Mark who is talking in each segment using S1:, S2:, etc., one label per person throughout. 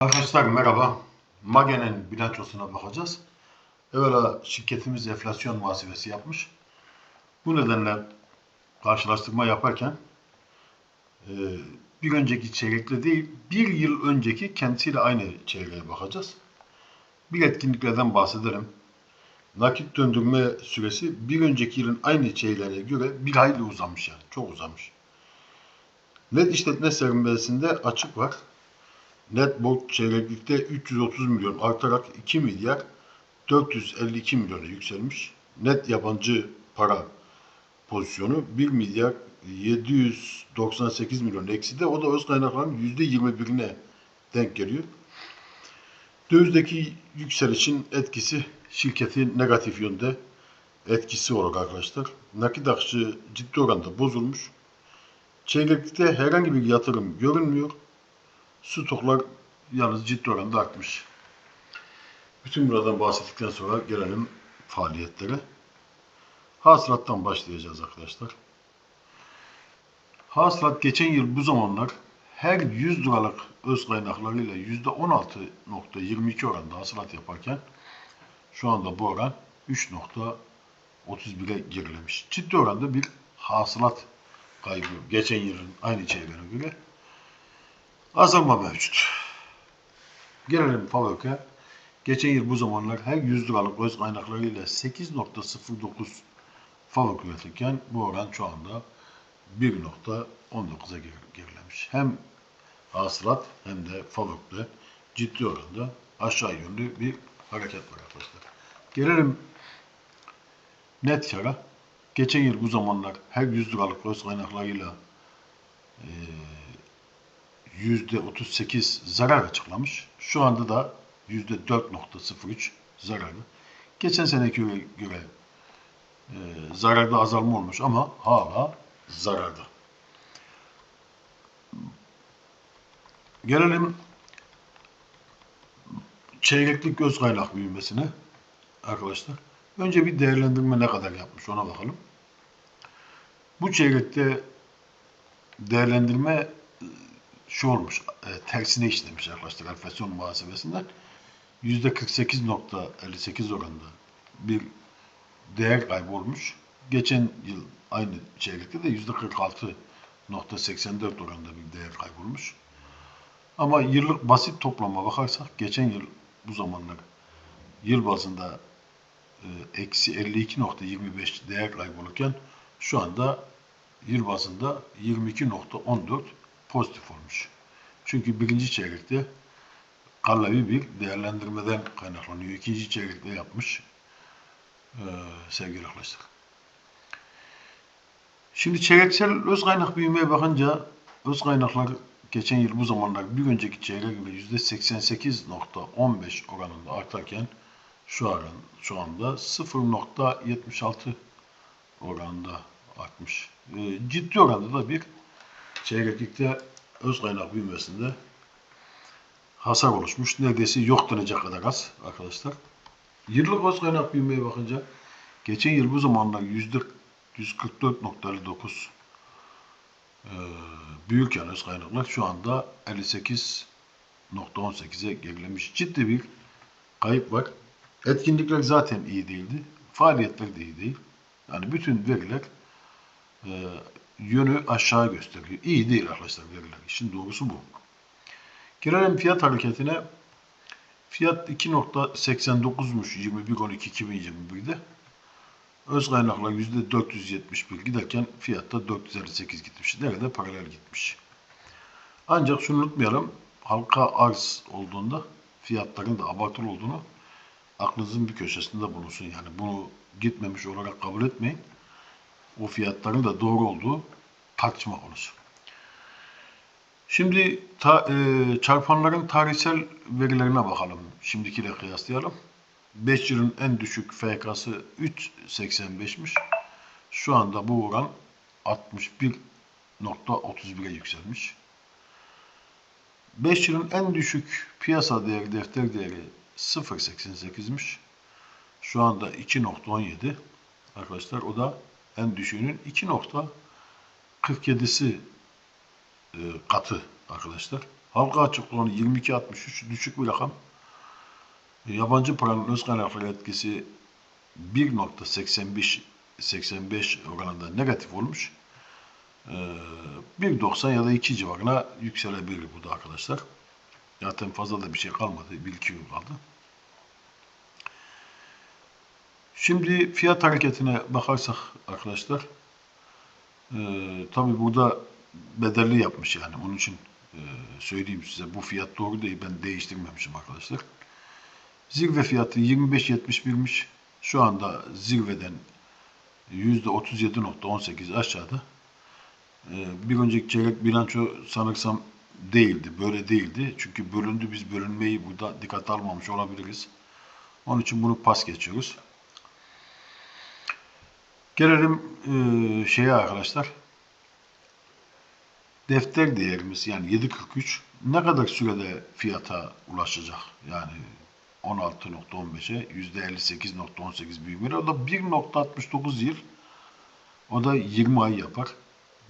S1: Arkadaşlar merhaba. Magen'in bilançosuna bakacağız. Evvela şirketimiz enflasyon muhasebesi yapmış. Bu nedenle karşılaştırma yaparken e, bir önceki çeyrekle değil, bir yıl önceki kendisiyle aynı çeyreğe bakacağız. Bir etkinliklerden bahsedelim. Nakit döndürme süresi bir önceki yılın aynı çeyreğine göre bir hayli uzamış yani. Çok uzamış. Net işletme sermayesinde açık var. Net borç çeyreklikte 330 milyon artarak 2 milyar 452 milyona yükselmiş. Net yabancı para pozisyonu 1 milyar 798 milyon eksi de o da öz kaynakların %21'ine denk geliyor. Dövizdeki yükselişin etkisi şirketi negatif yönde etkisi olarak arkadaşlar. Nakit akışı ciddi oranda bozulmuş. Çeyreklikte herhangi bir yatırım görünmüyor. Stoklar yalnız ciddi oranda artmış. Bütün buradan bahsettikten sonra gelelim faaliyetlere. Hasılattan başlayacağız arkadaşlar. Hasılat geçen yıl bu zamanlar her 100 liralık öz kaynaklarıyla %16.22 oranda hasılat yaparken şu anda bu oran 3.31'e gerilemiş. Ciddi oranda bir hasılat kaybı geçen yılın aynı çeyreğine göre azalma mevcut. Gelelim FAVÖK'e. Geçen yıl bu zamanlar her 100 liralık öz kaynaklarıyla 8.09 FAVÖK üretirken bu oran şu anda 1.19'a gerilemiş. Hem hasılat hem de FAVÖK'te ciddi oranda aşağı yönlü bir hareket var arkadaşlar. Gelelim net kara. Geçen yıl bu zamanlar her 100 liralık öz kaynaklarıyla e, %38 zarar açıklamış. Şu anda da %4.03 zararlı. Geçen seneki göre e, zararda azalma olmuş ama hala zararda. Gelelim çeyreklik göz kaynak büyümesine arkadaşlar. Önce bir değerlendirme ne kadar yapmış ona bakalım. Bu çeyrekte değerlendirme şu olmuş, e, tersine işlemiş arkadaşlar enflasyon muhasebesinden. %48.58 oranında bir değer kaybı olmuş. Geçen yıl aynı çeyrekte de %46.84 oranında bir değer kaybı olmuş. Ama yıllık basit toplama bakarsak geçen yıl bu zamanlar yıl bazında e, eksi 52.25 değer kaybı olurken şu anda yıl bazında 22.14 pozitif olmuş. Çünkü birinci çeyrekte kallavi bir değerlendirmeden kaynaklanıyor. İkinci çeyrekte yapmış ee, sevgili arkadaşlar. Şimdi çeyreksel öz kaynak büyümeye bakınca öz kaynaklar geçen yıl bu zamanlar bir önceki çeyreğe göre %88.15 oranında artarken şu an şu anda 0.76 oranında artmış. E, ciddi oranda da bir çeyreklikte öz kaynak büyümesinde hasar oluşmuş. Neredeyse yok denecek kadar az arkadaşlar. Yıllık öz kaynak büyümeye bakınca geçen yıl bu zamanlar yüzde 144.59 ee, büyük yani öz kaynaklar şu anda 58.18'e gerilemiş. Ciddi bir kayıp var. Etkinlikler zaten iyi değildi. Faaliyetler de iyi değil. Yani bütün veriler e, yönü aşağı gösteriyor. İyi değil arkadaşlar veriler. İşin doğrusu bu. Gelelim fiyat hareketine. Fiyat 2.89'muş 21.12.2021'de. Öz kaynaklar %471 giderken fiyatta 458 gitmiş. Nerede? Paralel gitmiş. Ancak şunu unutmayalım. Halka arz olduğunda fiyatların da abartılı olduğunu aklınızın bir köşesinde bulunsun. Yani bunu gitmemiş olarak kabul etmeyin o fiyatların da doğru olduğu tartışma konusu. Şimdi ta, e, çarpanların tarihsel verilerine bakalım. Şimdikiyle kıyaslayalım. 5 yılın en düşük FK'sı 3.85'miş. Şu anda bu oran 61.31'e yükselmiş. 5 yılın en düşük piyasa değeri, defter değeri 0.88'miş. Şu anda 2.17. Arkadaşlar o da en düşüğünün 2.47'si e, katı arkadaşlar. Halka açık olanı 22.63 düşük bir rakam. E, Yabancı paranın öz kaynakları etkisi 1.85 85 oranında negatif olmuş. E, 1.90 ya da 2 civarına yükselebilir bu da arkadaşlar. Zaten fazla da bir şey kalmadı. 1-2 gün kaldı. Şimdi fiyat hareketine bakarsak arkadaşlar e, tabi burada bedelli yapmış yani onun için e, söyleyeyim size bu fiyat doğru değil ben değiştirmemişim arkadaşlar. Zirve fiyatı 25.71'miş. Şu anda zirveden %37.18 aşağıda. E, bir önceki çeyrek bilanço sanırsam değildi. Böyle değildi. Çünkü bölündü. Biz bölünmeyi burada dikkate almamış olabiliriz. Onun için bunu pas geçiyoruz. Gelelim e, şeye arkadaşlar. Defter değerimiz yani 7.43 ne kadar sürede fiyata ulaşacak? Yani 16.15'e %58.18 büyümeyle o da 1.69 yıl o da 20 ay yapar.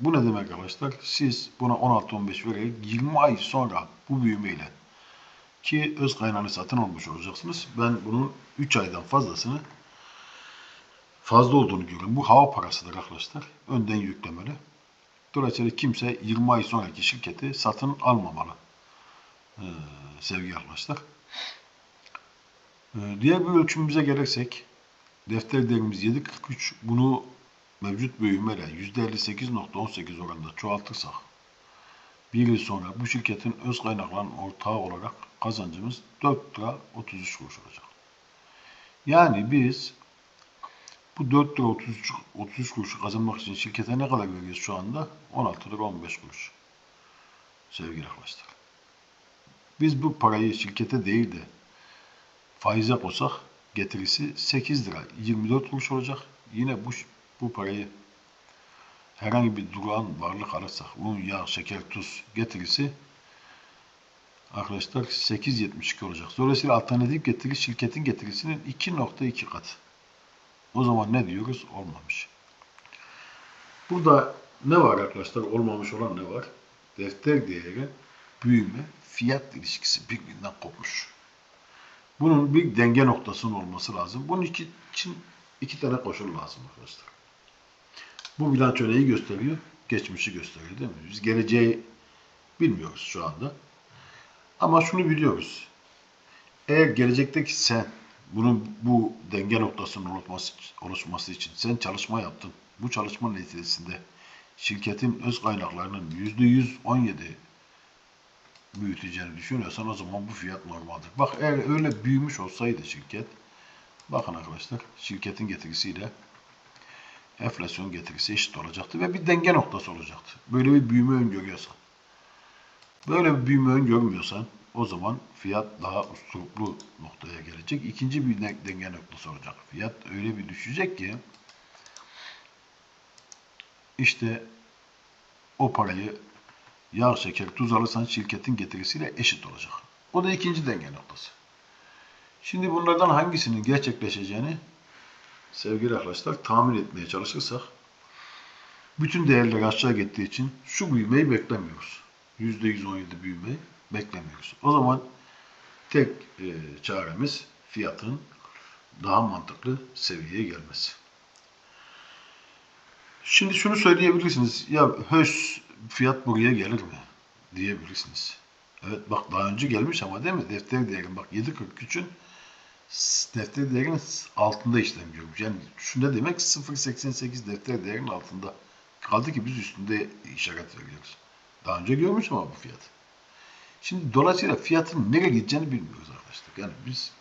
S1: Bu ne demek arkadaşlar? Siz buna 16-15 vererek 20 ay sonra bu büyümeyle ki öz kaynağını satın almış olacaksınız. Ben bunun 3 aydan fazlasını fazla olduğunu görüyorum. Bu hava parasıdır arkadaşlar. Önden yüklemeli. Dolayısıyla kimse 20 ay sonraki şirketi satın almamalı. Ee, sevgili arkadaşlar. Ee, diğer bir ölçümümüze gelirsek defter değerimiz 7.43 bunu mevcut büyümeyle %58.18 oranında çoğaltırsak bir yıl sonra bu şirketin öz kaynaklarının ortağı olarak kazancımız 4 lira 33 kuruş olacak. Yani biz bu 4 lira 33, 33 kuruşu kazanmak için şirkete ne kadar veriyoruz şu anda? 16 lira 15 kuruş. Sevgili arkadaşlar. Biz bu parayı şirkete değil de faize koysak getirisi 8 lira 24 kuruş olacak. Yine bu bu parayı herhangi bir duran varlık alırsak un, yağ, şeker, tuz getirisi arkadaşlar 8.72 olacak. Dolayısıyla alternatif getiri şirketin getirisinin 2.2 katı. O zaman ne diyoruz? Olmamış. Burada ne var arkadaşlar? Olmamış olan ne var? Defter değeri, büyüme, fiyat ilişkisi birbirinden kopmuş. Bunun bir denge noktasının olması lazım. Bunun için iki tane koşul lazım arkadaşlar. Bu bilanço neyi gösteriyor? Geçmişi gösteriyor değil mi? Biz geleceği bilmiyoruz şu anda. Ama şunu biliyoruz. Eğer gelecekteki sen bunun bu denge noktasının oluşması, oluşması için sen çalışma yaptın. Bu çalışma neticesinde şirketin öz kaynaklarının %117 büyüteceğini düşünüyorsan o zaman bu fiyat normaldir. Bak eğer öyle büyümüş olsaydı şirket bakın arkadaşlar şirketin getirisiyle enflasyon getirisi eşit olacaktı ve bir denge noktası olacaktı. Böyle bir büyüme öngörüyorsan. Böyle bir büyüme öngörmüyorsan o zaman fiyat daha usturuplu noktaya gelecek. İkinci bir denge noktası olacak. Fiyat öyle bir düşecek ki işte o parayı yağ, şeker, tuz alırsan şirketin getirisiyle eşit olacak. O da ikinci denge noktası. Şimdi bunlardan hangisinin gerçekleşeceğini sevgili arkadaşlar tahmin etmeye çalışırsak bütün değerler aşağı gittiği için şu büyümeyi beklemiyoruz. %117 büyümeyi beklemiyoruz. O zaman tek e, çaremiz fiyatın daha mantıklı seviyeye gelmesi. Şimdi şunu söyleyebilirsiniz. Ya höş fiyat buraya gelir mi? Diyebilirsiniz. Evet bak daha önce gelmiş ama değil mi? Defter değerim bak 7.43'ün defter değerinin altında işlem görmüş. Yani şunda demek 0.88 defter değerinin altında. Kaldı ki biz üstünde işaret veriyoruz. Daha önce görmüş ama bu fiyat. Şimdi dolayısıyla fiyatın nereye gideceğini bilmiyoruz arkadaşlar. Yani biz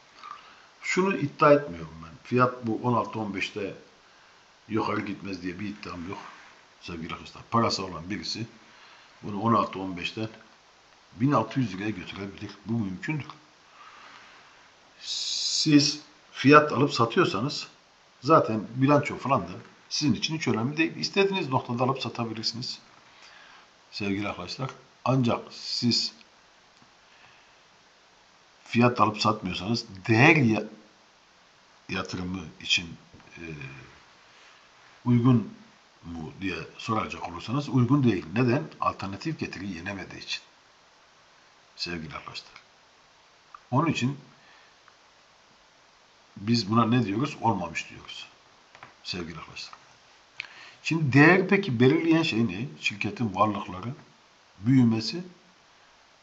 S1: şunu iddia etmiyorum ben. Fiyat bu 16-15'te yukarı gitmez diye bir iddiam yok. Sevgili arkadaşlar. Parası olan birisi bunu 16-15'ten 1600 liraya götürebilir. Bu mümkündür. Siz fiyat alıp satıyorsanız zaten bilanço falan da sizin için hiç önemli değil. İstediğiniz noktada alıp satabilirsiniz. Sevgili arkadaşlar. Ancak siz fiyat alıp satmıyorsanız değer yatırımı için e, uygun mu diye soracak olursanız uygun değil. Neden? Alternatif getiri yenemediği için. Sevgili arkadaşlar. Onun için biz buna ne diyoruz? Olmamış diyoruz. Sevgili arkadaşlar. Şimdi değer peki belirleyen şey ne? Şirketin varlıkları, büyümesi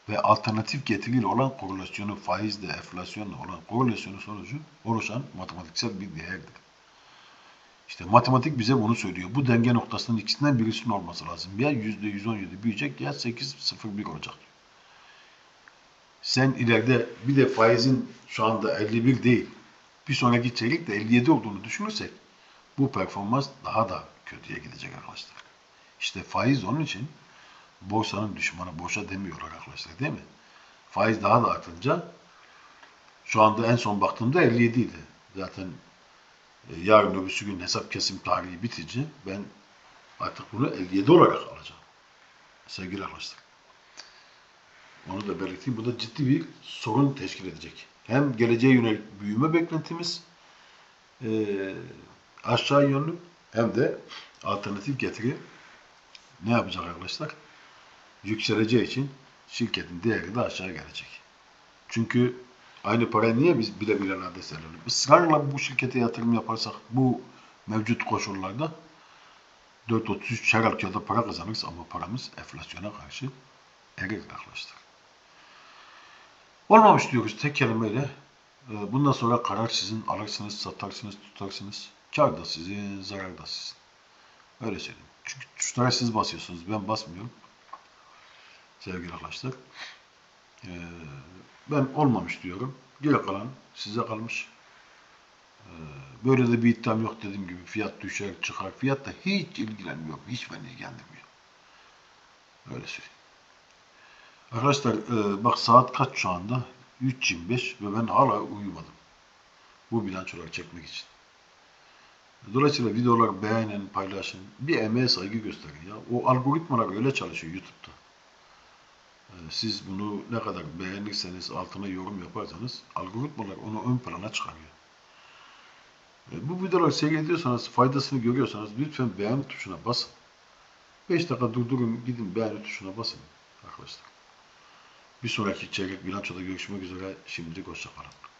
S1: ve alternatif getiriyle olan korelasyonu, faizle, enflasyonla olan korelasyonu sonucu oluşan matematiksel bir değerdir. İşte matematik bize bunu söylüyor. Bu denge noktasının ikisinden birisinin olması lazım. Ya %117 büyüyecek ya 8.01 olacak. Sen ileride bir de faizin şu anda 51 değil, bir sonraki çeyrek de 57 olduğunu düşünürsek bu performans daha da kötüye gidecek arkadaşlar. İşte faiz onun için borsanın düşmanı boşa demiyorlar arkadaşlar değil mi? Faiz daha da artınca şu anda en son baktığımda 57 idi. Zaten e, yarın öbürsü gün hesap kesim tarihi bitince ben artık bunu 57 olarak alacağım. Sevgili arkadaşlar. Onu da belirteyim. Bu da ciddi bir sorun teşkil edecek. Hem geleceğe yönelik büyüme beklentimiz e, aşağı yönlü hem de alternatif getiri ne yapacak arkadaşlar? Yükseleceği için şirketin değeri de aşağı gelecek. Çünkü aynı parayı niye biz bile bile neredeyse alalım? Israrla bu şirkete yatırım yaparsak bu mevcut koşullarda 4.33 her halükarda para kazanırız ama paramız enflasyona karşı erir arkadaşlar. Olmamış diyoruz tek kelimeyle. Ee, Bundan sonra karar sizin. Alırsınız, satarsınız, tutarsınız. Kar da sizin, zarar da sizin. Öyle söyleyeyim. Çünkü tuşlara siz basıyorsunuz. Ben basmıyorum. Sevgili arkadaşlar. Ee, Ben olmamış diyorum. Geri kalan size kalmış. Ee, Böyle de bir iddiam yok dediğim gibi. Fiyat düşer, çıkar. Fiyatla hiç ilgilenmiyorum. Hiç beni ilgilendirmiyor. Öyle söyleyeyim. Arkadaşlar e, bak saat kaç şu anda? 3.25 ve ben hala uyumadım. Bu bilançoları çekmek için. Dolayısıyla videoları beğenin, paylaşın. Bir emeğe saygı gösterin ya. O algoritmalar öyle çalışıyor YouTube'da. E, Siz bunu ne kadar beğenirseniz, altına yorum yaparsanız algoritmalar onu ön plana çıkarıyor. E, Bu videoları seyrediyorsanız, faydasını görüyorsanız lütfen beğen tuşuna basın. 5 dakika durdurun, gidin beğeni tuşuna basın arkadaşlar. Bir sonraki çeyrek bilançoda görüşmek üzere. Şimdilik hoşçakalın.